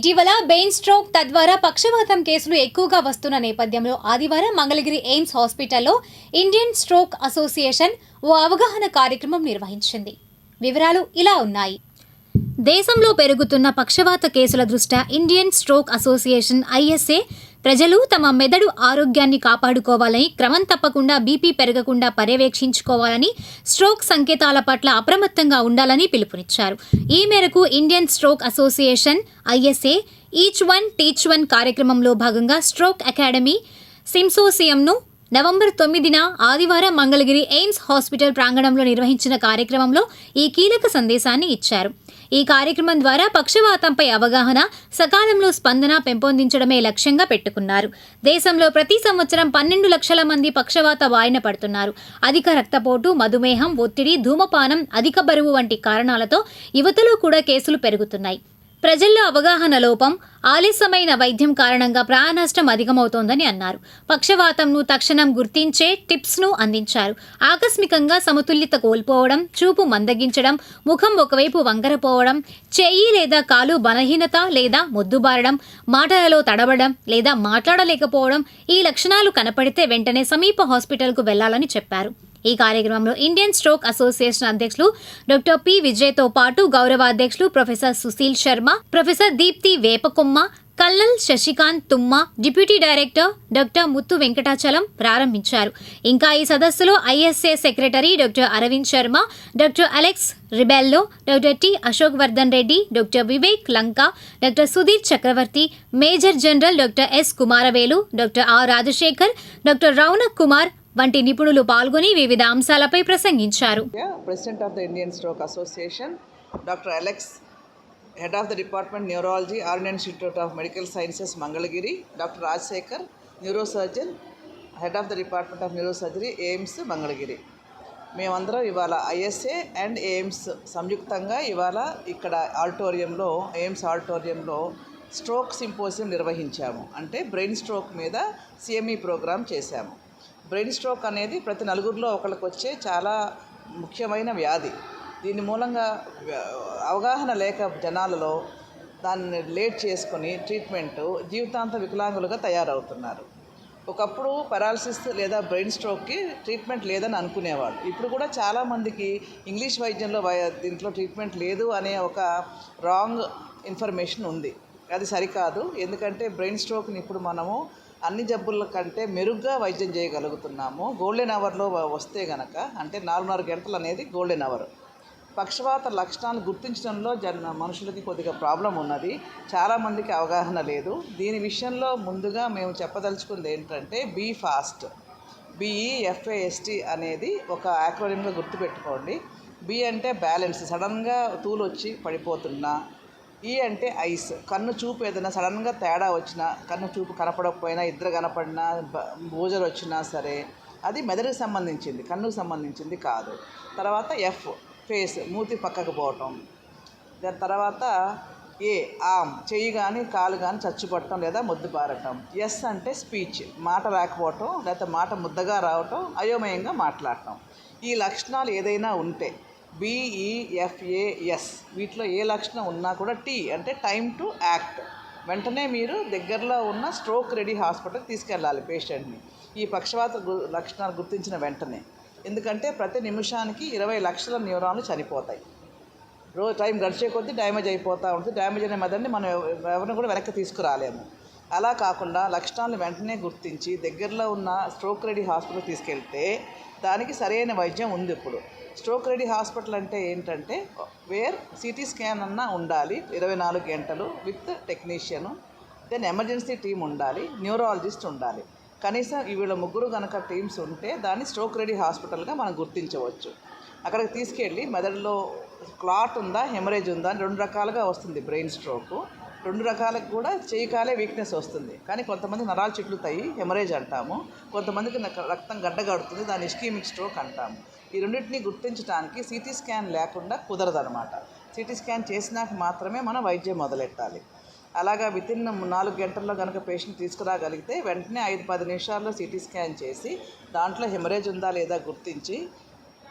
ఇటీవల Bain stroke తద్వారా పక్షవాతం కేసులు ఎక్కువగా వస్తున్న నేపథ్యంలో ఆదివారం మంగళగిరి ఎయిమ్స్ హాస్పిటల్లో ఇండియన్ స్ట్రోక్ అసోసియేషన్ ఓ అవగాహన కార్యక్రమం నిర్వహించింది. వివరాలు ఇలా ఉన్నాయి. దేశంలో పెరుగుతున్న పక్షవాత కేసుల దృష్ట్యా ఇండియన్ స్ట్రోక్ అసోసియేషన్ ఐఎస్ఏ ప్రజలు తమ మెదడు ఆరోగ్యాన్ని కాపాడుకోవాలని క్రమం తప్పకుండా బీపీ పెరగకుండా పర్యవేక్షించుకోవాలని స్ట్రోక్ సంకేతాల పట్ల అప్రమత్తంగా ఉండాలని పిలుపునిచ్చారు. ఈ మేరకు Indian stroke association ISA each one teach one కార్యక్రమంలో భాగంగా స్ట్రోక్ అకాడమీ సింసోసియంను నవంబర్ తొమ్మిదిన ఆదివారం మంగళగిరి ఎయిమ్స్ హాస్పిటల్ ప్రాంగణంలో నిర్వహించిన కార్యక్రమంలో ఈ కీలక సందేశాన్ని ఇచ్చారు. ఈ కార్యక్రమం ద్వారా పక్షవాతంపై అవగాహన సకాలంలో స్పందన పెంపొందించడమే లక్ష్యంగా పెట్టుకున్నారు. దేశంలో ప్రతి సంవత్సరం పన్నెండు లక్షల మంది పక్షవాత బారిన పడుతున్నారు. అధిక రక్తపోటు మధుమేహం ఒత్తిడి ధూమపానం అధిక బరువు వంటి కారణాలతో యువతలో కూడా కేసులు పెరుగుతున్నాయి. ప్రజల్లో అవగాహన లోపం ఆలస్యమైన వైద్యం కారణంగా ప్రాణనష్టం అధికమవుతోందని అన్నారు. పక్షవాతంను తక్షణం గుర్తించే టిప్స్ను అందించారు. ఆకస్మికంగా సమతుల్యత కోల్పోవడం చూపు మందగించడం ముఖం ఒకవైపు వంకరపోవడం చెయ్యి లేదా కాలు బలహీనత లేదా మొద్దుబారడం మాటలలో తడబడం లేదా మాట్లాడలేకపోవడం ఈ లక్షణాలు కనపడితే వెంటనే సమీప హాస్పిటల్కు వెళ్ళాలని చెప్పారు. ఈ కార్యక్రమంలో ఇండియన్ స్ట్రోక్ అసోసియేషన్ అధ్యక్షులు డాక్టర్ పి విజయ్తో పాటు గౌరవ అధ్యక్షులు professor Sushil Sharma professor Deepti Vepakomma Kallal Sasikanth Tumma deputy director doctor Muthu Venkatachalam ప్రారంభించారు. ఇంకా ఈ సదస్సులో ISA secretary doctor Aravind Sharma doctor Alex Rebello doctor T Ashok Vardhan Reddy doctor Vivek Lanka doctor Sudheer Chakravarthy major general doctor S Kumaravelu doctor R Rajasekhar doctor Raunak Kumar వంటి నిపుణులు పాల్గొని వివిధ అంశాలపై ప్రసంగించారు. President of the Indian stroke association doctor Alex head of the department neurology all institute of medical sciences Mangalagiri doctor Rajasekhar neuro surgeon head of the department of neuro surgery AIIMS Mangalagiri మేమందరం ఇవాళ ISA and AIIMS సంయుక్తంగా ఇవాళ ఇక్కడ ఆడిటోరియంలో AIIMS ఆడిటోరియంలో stroke symposium నిర్వహించాము. అంటే brain stroke మీద CME programme చేశాము. బ్రెయిన్ స్ట్రోక్ అనేది ప్రతి నలుగురిలో ఒకళ్ళకి వచ్చే చాలా ముఖ్యమైన వ్యాధి. దీని మూలంగా అవగాహన లేక జనాలలో దాన్ని లేట్ చేసుకుని ట్రీట్మెంట్ జీవితాంత వికలాంగులుగా తయారవుతున్నారు. ఒకప్పుడు పెరాలసిస్ లేదా బ్రెయిన్ స్ట్రోక్కి ట్రీట్మెంట్ లేదని అనుకునేవాడు ఇప్పుడు కూడా చాలామందికి ఇంగ్లీష్ వైద్యంలో వై- దీంట్లో ట్రీట్మెంట్ లేదు అనే ఒక రాంగ్ ఇన్ఫర్మేషన్ ఉంది. అది సరికాదు. ఎందుకంటే బ్రెయిన్ స్ట్రోక్ని ఇప్పుడు మనము అన్ని జబ్బుల కంటే మెరుగ్గా వైద్యం చేయగలుగుతున్నాము. గోల్డెన్ అవర్లో వస్తే గనక అంటే నాలుగున్నర గంటలు అనేది గోల్డెన్ అవర్ పక్షవాత లక్షణాలు గుర్తించడంలో జన మనుషులకి కొద్దిగా ప్రాబ్లం ఉన్నది. చాలామందికి అవగాహన లేదు. దీని విషయంలో ముందుగా మేము చెప్పదలుచుకుంది ఏంటంటే బీ ఫాస్ట్. బిఈఎఫ్ఏఎస్టి అనేది ఒక యాక్రోనియంగా గుర్తుపెట్టుకోండి. బి అంటే బ్యాలెన్స్. సడన్గా తూలు వచ్చి పడిపోతున్నా ఈ అంటే ఐస్. కన్ను చూపు ఏదైనా సడన్గా తేడా వచ్చినా కన్ను చూపు కనపడకపోయినా ఇద్దరు కనపడినా బ- బూజలు వచ్చినా సరే అది మెదడుకు సంబంధించింది కన్నుకు సంబంధించింది కాదు. తర్వాత ఎఫ్ ఫేస్ మూతి పక్కకు పోవటం. దాని తర్వాత ఏ ఆమ్ చెయ్యి కానీ కాలు కానీ చచ్చుపట్టడం లేదా ముద్దు పారటం. ఎస్ అంటే స్పీచ్ మాట రాకపోవటం లేకపోతే మాట ముద్దగా రావటం అయోమయంగా మాట్లాడటం. ఈ లక్షణాలు ఏదైనా ఉంటే బిఈఎఫ్ఏఎస్ వీటిలో ఏ లక్షణం ఉన్నా కూడా టీ అంటే టైం టు యాక్ట్ వెంటనే మీరు దగ్గరలో ఉన్న స్ట్రోక్ రెడీ హాస్పిటల్ తీసుకెళ్ళాలి పేషెంట్ని ఈ పక్షవాత గు- లక్షణాలు గుర్తించిన వెంటనే. ఎందుకంటే ప్రతి నిమిషానికి ఇరవై లక్షల న్యూరాన్లు చనిపోతాయి. రోజు టైం గడిచే కొద్దీ డ్యామేజ్ అయిపోతూ ఉంటుంది. డ్యామేజ్ అనే మెదడుని మనం ఎవరిని కూడా వెనక్కి తీసుకురాలేము. అలా కాకుండా లక్షణాలను వెంటనే గుర్తించి దగ్గరలో ఉన్న స్ట్రోక్ రెడీ హాస్పిటల్ తీసుకెళ్తే దానికి సరైన వైద్యం ఉంది ఇప్పుడు. స్ట్రోక్ రెడీ హాస్పిటల్ అంటే ఏంటంటే వేర్ సిటీ స్కాన్ అన్నా ఉండాలి ఇరవై నాలుగు గంటలు with technician. Then emergency team ఉండాలి న్యూరాలజిస్ట్ ఉండాలి. కనీసం వీళ్ళ ముగ్గురు కనుక టీమ్స్ ఉంటే దాన్ని స్ట్రోక్ రెడీ హాస్పిటల్గా మనం గుర్తించవచ్చు. అక్కడికి తీసుకెళ్ళి మెదడులో క్లాట్ ఉందా హెమరేజ్ ఉందా అని రెండు రకాలుగా వస్తుంది బ్రెయిన్ స్ట్రోక్. రెండు రకాలకు కూడా చేయి కాలే వీక్నెస్ వస్తుంది. కానీ కొంతమంది నరాలు చిట్లుతాయి హెమరేజ్ అంటాము. కొంతమందికి రక్తం గడ్డగడుతుంది దాన్ని ఇస్కీమిక్ స్ట్రోక్ అంటాము. ఈ రెండింటిని గుర్తించడానికి సిటీ స్కాన్ లేకుండా కుదరదనమాట సిటీ స్కాన్ చేసినాక మాత్రమే మనం వైద్యం మొదలెట్టాలి. అలాగా విత్ ఇన్ నాలుగు గంటల్లో కనుక పేషెంట్ తీసుకురాగలిగితే వెంటనే ఐదు పది నిమిషాల్లో సిటీ స్కాన్ చేసి దాంట్లో హెమరేజ్ ఉందా లేదా గుర్తించి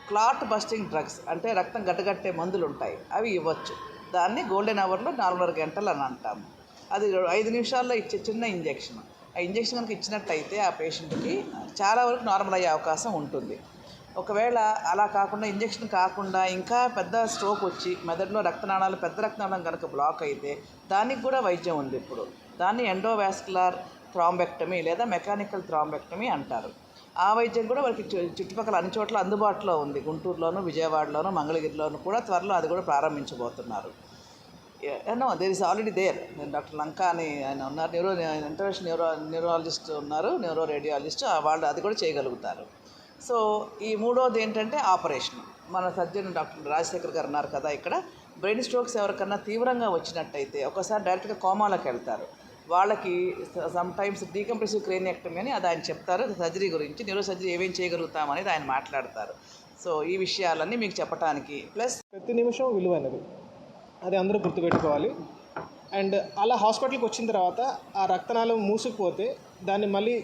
క్లాట్ బస్టింగ్ డ్రగ్స్ అంటే రక్తం గడ్డగట్టే మందులు ఉంటాయి అవి ఇవ్వచ్చు. దాన్ని గోల్డెన్ అవర్లో నాలుగున్నర గంటలు అని అంటాము. అది ఐదు నిమిషాల్లో ఇచ్చే చిన్న ఇంజెక్షన్ ఆ ఇంజెక్షన్ కనుక ఇచ్చినట్టయితే ఆ పేషెంట్కి చాలా వరకు నార్మల్ అయ్యే అవకాశం ఉంటుంది. ఒకవేళ అలా కాకుండా ఇంజెక్షన్ కాకుండా ఇంకా పెద్ద స్ట్రోక్ వచ్చి మెదడులో రక్తనాళాలు పెద్ద రక్తనాళం కనుక బ్లాక్ అయితే దానికి కూడా వైద్యం ఉంది ఇప్పుడు. దాన్ని ఎండోవాస్కులర్ థ్రాంబెక్టమీ లేదా మెకానికల్ థ్రాంబెక్టమీ అంటారు. ఆ వైద్యం కూడా వాళ్ళకి చు- చుట్టుపక్కల అన్ని చోట్ల అందుబాటులో ఉంది. గుంటూరులోను విజయవాడలోను మంగళగిరిలోను కూడా త్వరలో అది కూడా ప్రారంభించబోతున్నారు. No there is already there doctor Lanka అని ఆయన ఉన్నారు. న్యూరో ఇంటర్నేషనల్ న్యూరో న్యూరాలజిస్ట్ ఉన్నారు న్యూరో రేడియాలజిస్ట్ వాళ్ళు అది కూడా చేయగలుగుతారు. సో ఈ మూడోది ఏంటంటే ఆపరేషన్. మన సర్జన్ డాక్టర్ రాజశేఖర్ గారు ఉన్నారు కదా ఇక్కడ. బ్రెయిన్ స్ట్రోక్స్ ఎవరికన్నా తీవ్రంగా వచ్చినట్టయితే ఒకసారి డైరెక్ట్గా కోమాలోకి వెళ్తారు. వాళ్ళకి సమ్ టైమ్స్ డీకంప్రెసివ్ క్రేనియక్టమీ అని అది ఆయన చెప్తారు. సర్జరీ గురించి న్యూరో సర్జరీ ఏమేం చేయగలుగుతాం అనేది ఆయన మాట్లాడతారు. సో ఈ విషయాలన్నీ మీకు చెప్పడానికి ప్లస్ ప్రతి నిమిషం విలువైనది. అది అందరూ గుర్తుపెట్టుకోవాలి. అండ్ అలా హాస్పిటల్కి వచ్చిన తర్వాత ఆ రక్తనాళం మూసుకుపోతే దాన్ని మళ్ళీ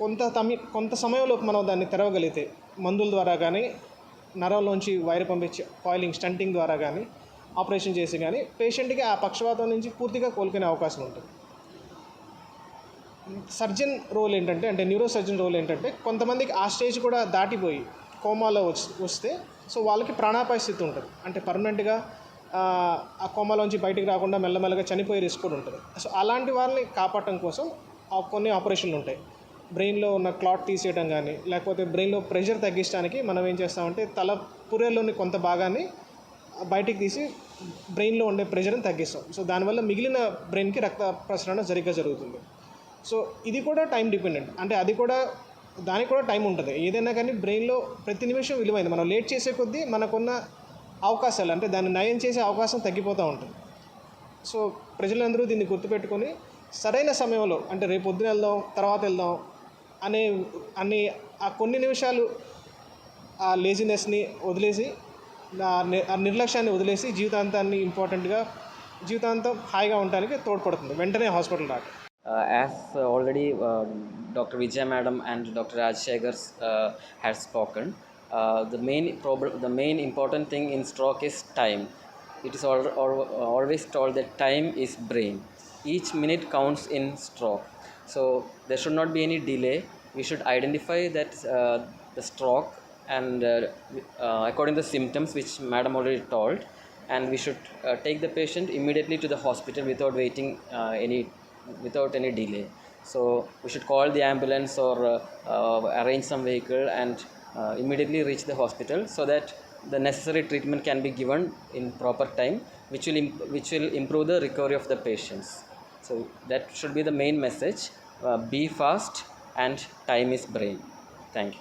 కొంత తమి కొంత సమయంలో మనం దాన్ని తెరవగలిగితే మందుల ద్వారా కానీ నరంలోంచి వైర్ పంపించే కాయిలింగ్ స్టంటింగ్ ద్వారా కానీ ఆపరేషన్ చేసి కానీ పేషెంట్కి ఆ పక్షవాతం నుంచి పూర్తిగా కోలుకునే అవకాశం ఉంటుంది. సర్జన్ రోల్ ఏంటంటే అంటే న్యూరో సర్జన్ రోల్ ఏంటంటే కొంతమందికి ఆ స్టేజ్ కూడా దాటిపోయి కోమాలో వస్తే సో వాళ్ళకి ప్రాణాపాయ స్థితి ఉంటుంది. అంటే పర్మనెంట్గా ఆ కోమాలోంచి బయటికి రాకుండా మెల్లమెల్లగా చనిపోయే రిస్క్ కూడా ఉంటుంది. సో అలాంటి వాళ్ళని కాపాడటం కోసం ఆ కొన్ని ఆపరేషన్లు ఉంటాయి. బ్రెయిన్లో ఉన్న క్లాట్ తీసేయడం కానీ లేకపోతే బ్రెయిన్లో ప్రెషర్ తగ్గించడానికి మనం ఏం చేస్తామంటే తల పుర్రెల్లోని కొంత భాగాన్ని బయటికి తీసి బ్రెయిన్లో ఉండే ప్రెషర్ని తగ్గిస్తాం. సో దానివల్ల మిగిలిన బ్రెయిన్కి రక్త ప్రసరణ సరిగ్గా జరుగుతుంది. సో ఇది కూడా టైం డిపెండెంట్. అంటే అది కూడా దానికి కూడా టైం ఉంటుంది. ఏదైనా కానీ బ్రెయిన్లో ప్రతి నిమిషం విలువైంది. మనం లేట్ చేసే కొద్దీ మనకున్న అవకాశాలు అంటే దాన్ని నయం చేసే అవకాశం తగ్గిపోతూ ఉంటుంది. సో ప్రజలందరూ దీన్ని గుర్తుపెట్టుకొని సరైన సమయంలో అంటే రేపు పొద్దున వెళ్దాం తర్వాత వెళ్దాం అనే అనే ఆ కొన్ని నిమిషాలు ఆ లేజినెస్ని వదిలేసి నిర్లక్ష్యాన్ని వదిలేసి జీవితాంతాన్ని ఇంపార్టెంట్గా జీవితాంతం హాయిగా ఉండడానికి తోడ్పడుతుంది వెంటనే హాస్పిటల్ రాక Uh, as uh, already um, Dr. Vijay Madam and Dr. Raj Shekhar uh, had spoken, uh, the main problem, the main important thing in stroke is time. It is al- al- always told that time is brain. Each minute counts in stroke. So there should not be any delay. We should identify that uh, the stroke and uh, uh, according to the symptoms which Madam already told, and we should uh, take the patient immediately to the hospital without waiting any without any delay. So we should call the ambulance or arrange some vehicle and immediately reach the hospital so that the necessary treatment can be given in proper time, which will which will improve the recovery of the patients. So that should be the main message. Uh, be fast and time is brain. Thank you.